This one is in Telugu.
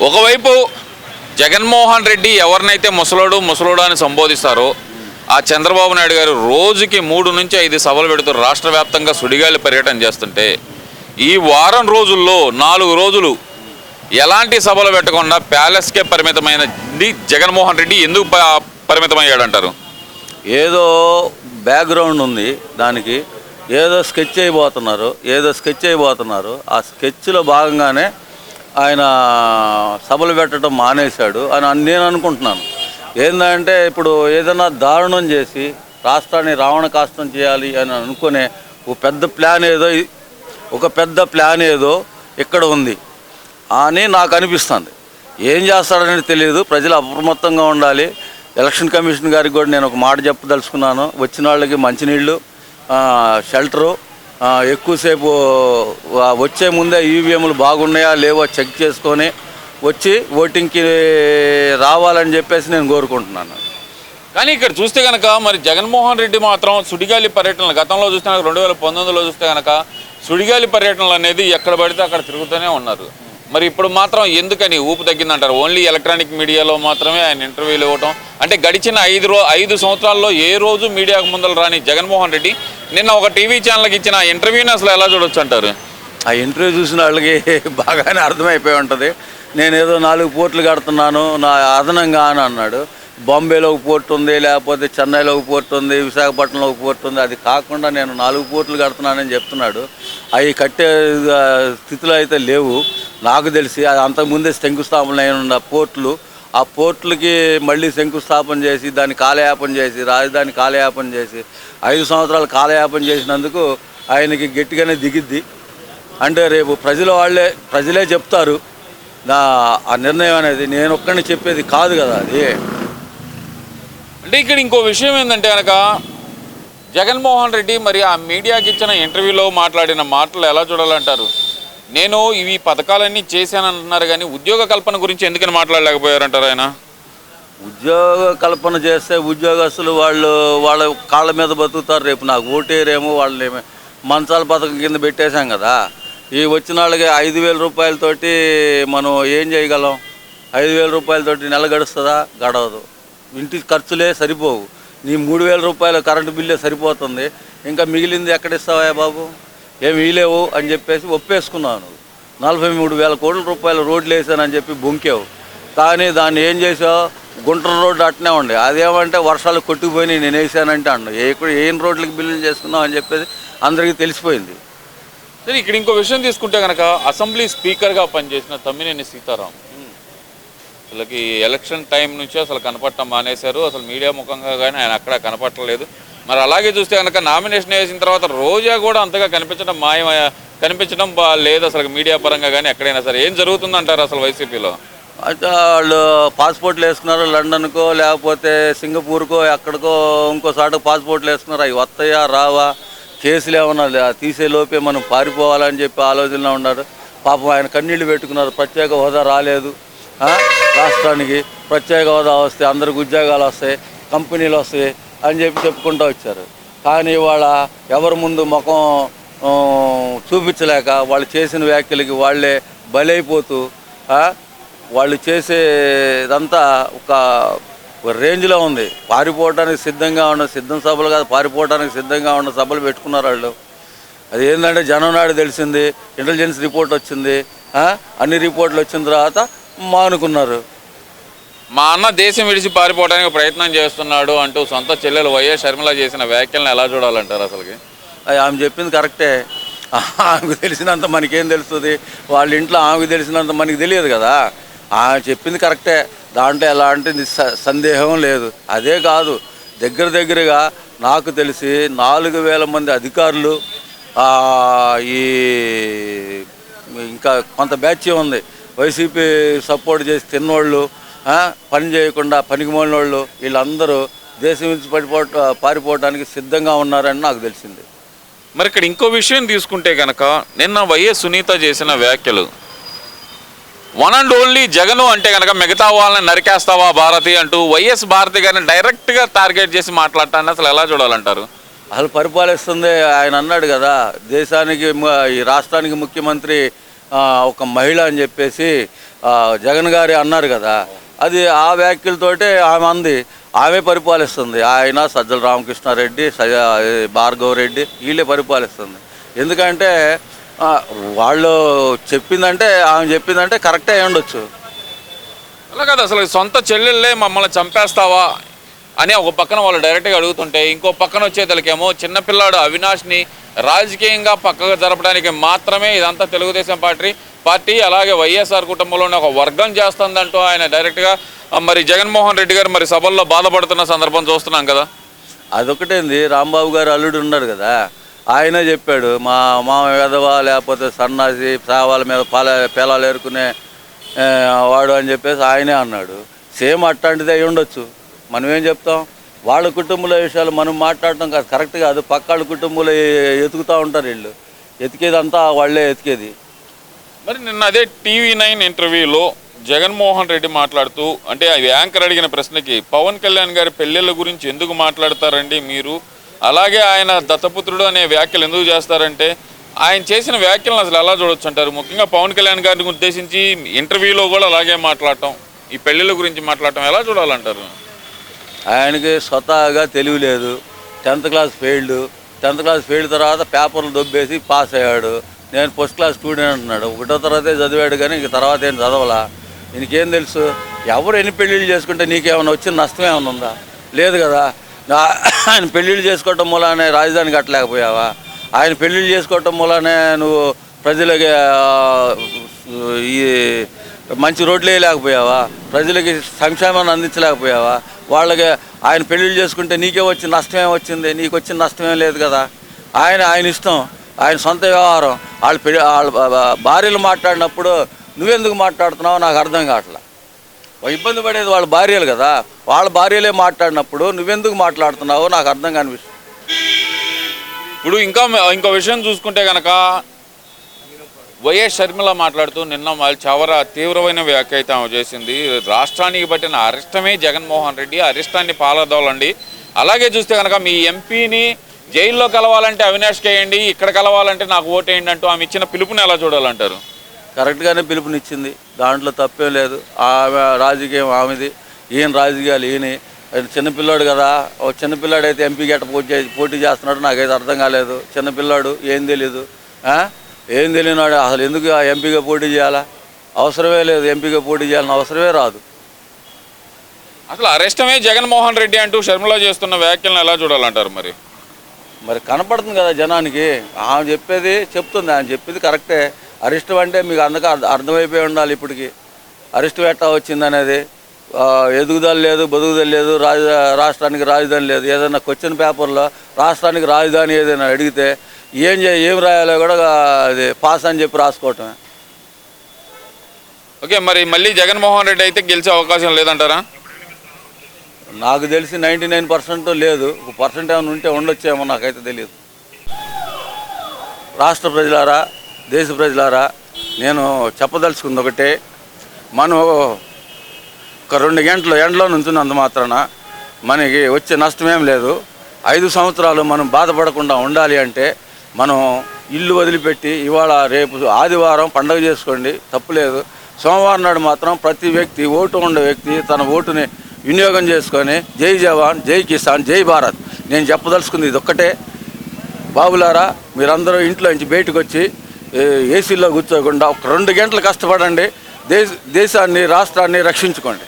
ఒకవైపు జగన్మోహన్ రెడ్డి ఎవరినైతే ముసలోడు ముసలోడు అని సంబోధిస్తారో ఆ చంద్రబాబు నాయుడు గారు రోజుకి మూడు నుంచి ఐదు సభలు పెడుతూ రాష్ట్ర వ్యాప్తంగా సుడిగాలి పర్యటన చేస్తుంటే ఈ వారం రోజుల్లో నాలుగు రోజులు ఎలాంటి సభలు పెట్టకుండా ప్యాలెస్కే పరిమితమైన జగన్మోహన్ రెడ్డి ఎందుకు ప- పరిమితమయ్యాడంటారు? ఏదో బ్యాక్గ్రౌండ్ ఉంది దానికి. ఏదో స్కెచ్ అయిపోతున్నారు ఏదో స్కెచ్ అయిపోతున్నారు. ఆ స్కెచ్లో భాగంగానే ఆయన సభలు పెట్టడం మానేశాడు అని నేను అనుకుంటున్నాను. ఏంటంటే ఇప్పుడు ఏదైనా దారుణం చేసి రాష్ట్రాన్ని రావణ కాష్టం చేయాలి అని అనుకునే ఒక పెద్ద ప్లాన్ ఏదో ఒక పెద్ద ప్లాన్ ఏదో ఇక్కడ ఉంది అని నాకు అనిపిస్తుంది. ఏం చేస్తాడని తెలియదు. ప్రజలు అప్రమత్తంగా ఉండాలి. ఎలక్షన్ కమిషన్ గారికి కూడా నేను ఒక మాట చెప్పదలుచుకున్నాను. వచ్చిన వాళ్ళకి మంచినీళ్ళు షెల్టరు ఎక్కువసేపు వచ్చే ముందే ఈవీఎంలు బాగున్నాయా లేవో చెక్ చేసుకొని వచ్చి ఓటింగ్కి రావాలని చెప్పేసి నేను కోరుకుంటున్నాను. కానీ ఇక్కడ చూస్తే కనుక మరి జగన్మోహన్ రెడ్డి మాత్రం సుడిగాలి పర్యటనలు గతంలో చూస్తే కనుక రెండు వేల పంతొమ్మిదిలో చూస్తే కనుక సుడిగాలి పర్యటనలు అనేది ఎక్కడ పడితే అక్కడ తిరుగుతూనే ఉన్నారు. మరి ఇప్పుడు మాత్రం ఎందుకని ఊపు తగ్గిందంటారు? ఓన్లీ ఎలక్ట్రానిక్ మీడియాలో మాత్రమే ఆయన ఇంటర్వ్యూలు ఇవ్వటం. అంటే గడిచిన ఐదు రో ఐదు సంవత్సరాల్లో ఏ రోజు మీడియాకు ముందలు రాని జగన్మోహన్ రెడ్డి నిన్న ఒక టీవీ ఛానల్కి ఇచ్చిన ఇంటర్వ్యూని అసలు ఎలా చూడొచ్చు అంటారు? ఆ ఇంటర్వ్యూ చూసిన వాళ్ళకి బాగానే అర్థమైపోయి ఉంటుంది. నేను ఏదో నాలుగు పోర్ట్లు కడుతున్నాను నా అదనంగా అని అన్నాడు. బాంబేలో ఒక పోర్ట్ ఉంది లేకపోతే చెన్నైలో ఒక పోర్ట్ ఉంది విశాఖపట్నంలో ఒక పోర్ట్ ఉంది. అది కాకుండా నేను నాలుగు పోర్ట్లు కడుతున్నానని చెప్తున్నాడు. అవి కట్టే స్థితిలో అయితే లేవు. నాకు తెలిసి అది అంతకుముందే శంకుస్థాపన అయిన పోర్ట్లు ఆ పోర్టులకి మళ్ళీ శంకుస్థాపన చేసి దాన్ని కాలయాపన చేసి రాజధాని కాలయాపన చేసి ఐదు సంవత్సరాలు కాలయాపన చేసినందుకు ఆయనకి గట్టిగానే దిగిద్ది. అంటే రేపు ప్రజల వాళ్ళే ప్రజలే చెప్తారు. నా ఆ నిర్ణయం అనేది నేను ఒక్కడిని చెప్పేది కాదు కదా అది. అంటే ఇక్కడ ఇంకో విషయం ఏంటంటే కనుక జగన్మోహన్ రెడ్డి మరి ఆ మీడియాకి ఇచ్చిన ఇంటర్వ్యూలో మాట్లాడిన మాటలు ఎలా చూడాలంటారు? నేను ఇవి పథకాలన్నీ చేశానంటున్నారు కానీ ఉద్యోగ కల్పన గురించి ఎందుకని మాట్లాడలేకపోయారంటారు ఆయన? ఉద్యోగ కల్పన చేస్తే ఉద్యోగస్తులు వాళ్ళు వాళ్ళ కాళ్ళ మీద బతుకుతారు రేపు. నాకు ఓటేరేమో వాళ్ళని మంచాల పథకం కింద పెట్టేశాం కదా. ఈ వచ్చిన వాళ్ళకి ఐదు వేల రూపాయలతోటి మనం ఏం చేయగలం? ఐదు వేల రూపాయలతోటి నెల గడుస్తుందా? గడవదు. ఇంటి ఖర్చులే సరిపోవు. నీ మూడు వేల రూపాయల కరెంటు బిల్లే సరిపోతుంది. ఇంకా మిగిలింది ఎక్కడ ఇస్తావా బాబు? ఏమి వీలేవు అని చెప్పేసి ఒప్పేసుకున్నాను. నలభై మూడు వేల కోట్ల రూపాయల రోడ్లు వేసానని చెప్పి బొంకావు. కానీ దాన్ని ఏం చేసావు గుంటూరు రోడ్డు అట్నే ఉండే. అదేమంటే వర్షాలు కొట్టుకుపోయి నేను వేసానంటే అన్న ఏ ఏం రోడ్లకి బిల్లులు చేసుకున్నావు అని చెప్పేసి అందరికీ తెలిసిపోయింది. సరే ఇక్కడ ఇంకో విషయం తీసుకుంటే కనుక అసెంబ్లీ స్పీకర్గా పనిచేసిన తమ్మినేని సీతారాం. అసలుకి ఎలక్షన్ టైం నుంచి అసలు కనపడటం మానేశారు. అసలు మీడియా ముఖంగా కానీ ఆయన అక్కడ కనపడలేదు మరి అలాగే చూస్తే కనుక నామినేషన్ వేసిన తర్వాత రోజా కూడా అంతగా కనిపించడం మాయం కనిపించడం లేదు అసలు మీడియా పరంగా కానీ ఎక్కడైనా సరే. ఏం జరుగుతుందంటారు అసలు వైసీపీలో? అయితే వాళ్ళు పాస్పోర్ట్లు వేసుకున్నారు లండన్కో లేకపోతే సింగపూర్కో ఎక్కడికో ఇంకో చోట పాస్పోర్ట్లు వేసుకున్నారు. అవి వస్తాయా రావా? కేసులు ఏమన్నా తీసే లోపే మనం పారిపోవాలని చెప్పి ఆలోచనలో ఉన్నారు. పాపం ఆయన కన్నీళ్ళు పెట్టుకున్నారు. ప్రత్యేక హోదా రాలేదు. రాష్ట్రానికి ప్రత్యేక హోదా వస్తే అందరికి ఉద్యోగాలు వస్తాయి కంపెనీలు వస్తాయి. అని చెప్పి చెప్పుకుంటూ వచ్చారు. కానీ ఇవాళ ఎవరి ముందు ముఖం చూపించలేక వాళ్ళు చేసిన వ్యాఖ్యలకి వాళ్ళే బలైపోతూ వాళ్ళు చేసేదంతా ఒక ఒక రేంజ్లో ఉంది. పారిపోవడానికి సిద్ధంగా ఉన్న సిద్ధం సభలు కాదు పారిపోవడానికి సిద్ధంగా ఉన్న సభలు పెట్టుకున్నారు వాళ్ళు. అది ఏంటంటే జనం నాడు తెలిసింది ఇంటెలిజెన్స్ రిపోర్ట్ వచ్చింది అన్ని రిపోర్ట్లు వచ్చిన తర్వాత మానుకున్నారు. మా అన్న దేశం విడిచి పారిపోవడానికి ప్రయత్నం చేస్తున్నాడు అంటూ సొంత చెల్లెలు వైఎస్ షర్మిల చేసిన వ్యాఖ్యలను ఎలా చూడాలంటారు అసలుకి? ఆమె చెప్పింది కరెక్టే. ఆమెకు తెలిసినంత మనకేం తెలుస్తుంది? వాళ్ళ ఇంట్లో ఆమెకు తెలిసినంత మనకి తెలియదు కదా. ఆమె చెప్పింది కరెక్టే. దాంట్లో ఎలాంటి నిస్స- సందేహం లేదు. అదే కాదు దగ్గర దగ్గరగా నాకు తెలిసి నాలుగు వేల మంది అధికారులు ఈ ఇంకా కొంత బ్యాచ్ ఉంది. వైసీపీ సపోర్ట్ చేసి తిన్నోళ్ళు పని చేయకుండా పనికి వాళ్ళు వీళ్ళందరూ దేశం నుంచి పడిపోట పారిపోవడానికి సిద్ధంగా ఉన్నారని నాకు తెలిసింది. మరి ఇక్కడ ఇంకో విషయం తీసుకుంటే కనుక నిన్న వైఎస్ సునీత చేసిన వ్యాఖ్యలు. వన్ అండ్ ఓన్లీ జగను అంటే కనుక మిగతా వాళ్ళని నరికేస్తావా భారతి అంటూ వైఎస్ భారతి గారిని డైరెక్ట్గా టార్గెట్ చేసి మాట్లాడటాన్ని అసలు ఎలా చూడాలంటారు? అసలు పరిపాలిస్తుంది ఆయన అన్నాడు కదా దేశానికి ఈ రాష్ట్రానికి ముఖ్యమంత్రి ఒక మహిళ అని చెప్పేసి జగన్ గారి అన్నారు కదా. అది ఆ వ్యాఖ్యలతోటే ఆమె అంది. ఆమె పరిపాలిస్తుంది. ఆయన సజ్జల రామకృష్ణారెడ్డి సజ భార్గవ రెడ్డి వీళ్ళే పరిపాలిస్తుంది. ఎందుకంటే వాళ్ళు చెప్పిందంటే ఆమె చెప్పిందంటే కరెక్టే అయి ఉండొచ్చు. అలా కదా అసలు సొంత చెల్లెళ్ళే మమ్మల్ని చంపేస్తావా? అని ఒక పక్కన వాళ్ళు డైరెక్ట్గా అడుగుతుంటే ఇంకో పక్కన వచ్చేతలకేమో చిన్నపిల్లాడు అవినాష్ని రాజకీయంగా పక్కగా జరపడానికి మాత్రమే ఇదంతా తెలుగుదేశం పార్టీ పార్టీ అలాగే వైఎస్ఆర్ కుటుంబంలోనే ఒక వర్గం చేస్తుందంటూ ఆయన డైరెక్ట్గా మరి జగన్మోహన్ రెడ్డి గారు మరి సభల్లో బాధపడుతున్న సందర్భం చూస్తున్నాం కదా. అదొకటేంది రాంబాబు గారు అల్లుడు ఉన్నారు కదా ఆయనే చెప్పాడు మా మామ వెధవ లేకపోతే సన్నాసి సావాల మీద పాల పేలాలు ఏరుకునే వాడు అని చెప్పేసి ఆయనే అన్నాడు. సేమ్ అట్లాంటిది అయి ఉండొచ్చు మనం ఏం చెప్తాం? వాళ్ళ కుటుంబాల విషయాలు మనం మాట్లాడటం కాదు. కరెక్ట్ కాదు. పక్కాళ్ళ వాళ్ళ ఎతుకుతూ ఉంటారు వీళ్ళు. ఎతికేదంతా వాళ్ళే ఎతికేది. మరి నిన్న అదే టీవీ నైన్ ఇంటర్వ్యూలో జగన్మోహన్ రెడ్డి మాట్లాడుతూ అంటే ఆ యాంకర్ అడిగిన ప్రశ్నకి పవన్ కళ్యాణ్ గారి పెళ్ళిళ్ళ గురించి ఎందుకు మాట్లాడతారండి మీరు? అలాగే ఆయన దత్తపుత్రుడు అనే వ్యాఖ్యలు ఎందుకు చేస్తారంటే ఆయన చేసిన వ్యాఖ్యలను అసలు ఎలా చూడొచ్చు అంటారు? ముఖ్యంగా పవన్ కళ్యాణ్ గారిని ఉద్దేశించి ఇంటర్వ్యూలో కూడా అలాగే మాట్లాడటం ఈ పెళ్ళిళ్ళ గురించి మాట్లాడటం ఎలా చూడాలంటారు? ఆయనకి స్వతహాగా తెలివి లేదు. Tenth class failed. Tenth class fail తర్వాత పేపర్లు దొబ్బేసి పాస్ అయ్యాడు. నేను ఫస్ట్ క్లాస్ స్టూడెంట్ అంటున్నాడు. ఒకటో తర్వాతే చదివాడు కానీ ఇంక తర్వాత ఏం చదవలా? నీకేం తెలుసు? ఎవరు ఎన్ని పెళ్ళిళ్ళు చేసుకుంటే నీకేమైనా వచ్చిన నష్టం ఏమైనా ఉందా? లేదు కదా. ఆయన పెళ్ళిళ్ళు చేసుకోవటం మూలానే రాజధాని కట్టలేకపోయావా? ఆయన పెళ్ళిళ్ళు చేసుకోవటం మూలానే నువ్వు ప్రజలకి ఈ మంచి రోడ్లు వేయలేకపోయావా? ప్రజలకి సంక్షేమాన్ని అందించలేకపోయావా? వాళ్ళకి ఆయన పెళ్ళిళ్ళు చేసుకుంటే నీకే వచ్చిన నష్టమే వచ్చింది? నీకు వచ్చిన నష్టమేం లేదు కదా? ఆయన ఆయన ఇష్టం ఆయన సొంత వ్యవహారం. వాళ్ళ పెళ్ళి వాళ్ళ భార్యలు మాట్లాడినప్పుడు నువ్వెందుకు మాట్లాడుతున్నావు నాకు అర్థం కావట్లా. ఇబ్బంది పడేది వాళ్ళ భార్యలు కదా? వాళ్ళ భార్యలే మాట్లాడినప్పుడు నువ్వెందుకు మాట్లాడుతున్నావు నాకు అర్థం కనిపిస్తుంది. ఇప్పుడు ఇంకా ఇంకో విషయం చూసుకుంటే కనుక వైఎస్ షర్మిల మాట్లాడుతూ నిన్న వాళ్ళు చవర తీవ్రమైన వ్యాఖ్య అయితే ఆమె చేసింది. రాష్ట్రానికి పట్టిన అరిష్టమే జగన్మోహన్ రెడ్డి అరిష్టాన్ని పాలదోలండి. అలాగే చూస్తే కనుక మీ ఎంపీని జైల్లో కలవాలంటే అవినాష్ కేయండి ఇక్కడ కలవాలంటే నాకు ఓటేయండి అంటూ ఆమె ఇచ్చిన పిలుపుని ఎలా చూడాలంటారు? కరెక్ట్గానే పిలుపునిచ్చింది. దాంట్లో తప్పేం లేదు. ఆమె రాజకీయం ఆమెది. ఈయన రాజకీయాలు ఈయన. చిన్నపిల్లాడు కదా. ఓ చిన్నపిల్లాడు అయితే ఎంపీ గట్ట పోటీ చేస్తున్నాడు. నాకైతే అర్థం కాలేదు. చిన్నపిల్లాడు ఏం తెలీదు. ఏం తెలియనాడు? అసలు ఎందుకు ఆ ఎంపీగా పోటీ చేయాలా? అవసరమే లేదు ఎంపీగా పోటీ చేయాలని అవసరమే రాదు. అసలు అరిష్టమే జగన్మోహన్ రెడ్డి అంటూ షర్మిల చేస్తున్న వ్యాఖ్యలను ఎలా చూడాలంటారు మరి? మరి కనపడుతుంది కదా జనానికి. ఆమె చెప్పేది చెప్తుంది ఆమె చెప్పేది కరెక్టే. అరిష్టం అంటే మీకు అందుకు అర్థ- అర్థమైపోయి ఉండాలి ఇప్పటికి. అరిష్టం ఎట్టా వచ్చింది అనేది ఆ, ఎదుగుదల లేదు బతుకుదల లేదు రాజ రాష్ట్రానికి రాజధాని లేదు. ఏదైనా క్వశ్చన్ పేపర్లో రాష్ట్రానికి రాజధాని ఏదైనా అడిగితే ఏం చే ఏం రాయాలో కూడా అది పాస్ అని చెప్పి రాసుకోవటమే. ఓకే మరి మళ్ళీ జగన్మోహన్ రెడ్డి అయితే గెలిచే అవకాశం లేదంటారా? నాకు తెలిసి నైంటీ నైన్ పర్సెంట్ లేదు. ఒక పర్సెంట్ ఏమైనా ఉంటే ఉండొచ్చేమో నాకైతే తెలియదు రాష్ట్ర ప్రజలారా దేశ ప్రజలారా నేను చెప్పదలుచుకుంది ఒకటే. మనం ఒక రెండు గంటలు ఎండలో నుంచున్నంత మాత్రాన మనకి వచ్చే నష్టమేం లేదు. ఐదు సంవత్సరాలు మనం బాధపడకుండా ఉండాలి అంటే మనం ఇల్లు వదిలిపెట్టి ఇవాళ రేపు ఆదివారం పండగ చేసుకోండి తప్పులేదు సోమవారం నాడు మాత్రం ప్రతి వ్యక్తి ఓటు ఉన్న వ్యక్తి తన ఓటుని వినియోగం చేసుకొని జై జవాన్ జై కిసాన్ జై భారత్. నేను చెప్పదలుచుకుంది ఇది ఒక్కటే. బాబులారా మీరందరూ ఇంట్లో నుంచి బయటకు వచ్చి ఏసీలో కూర్చోకుండా ఒక రెండు గంటలు కష్టపడండి. దేశ దేశాన్ని రాష్ట్రాన్ని రక్షించుకోండి.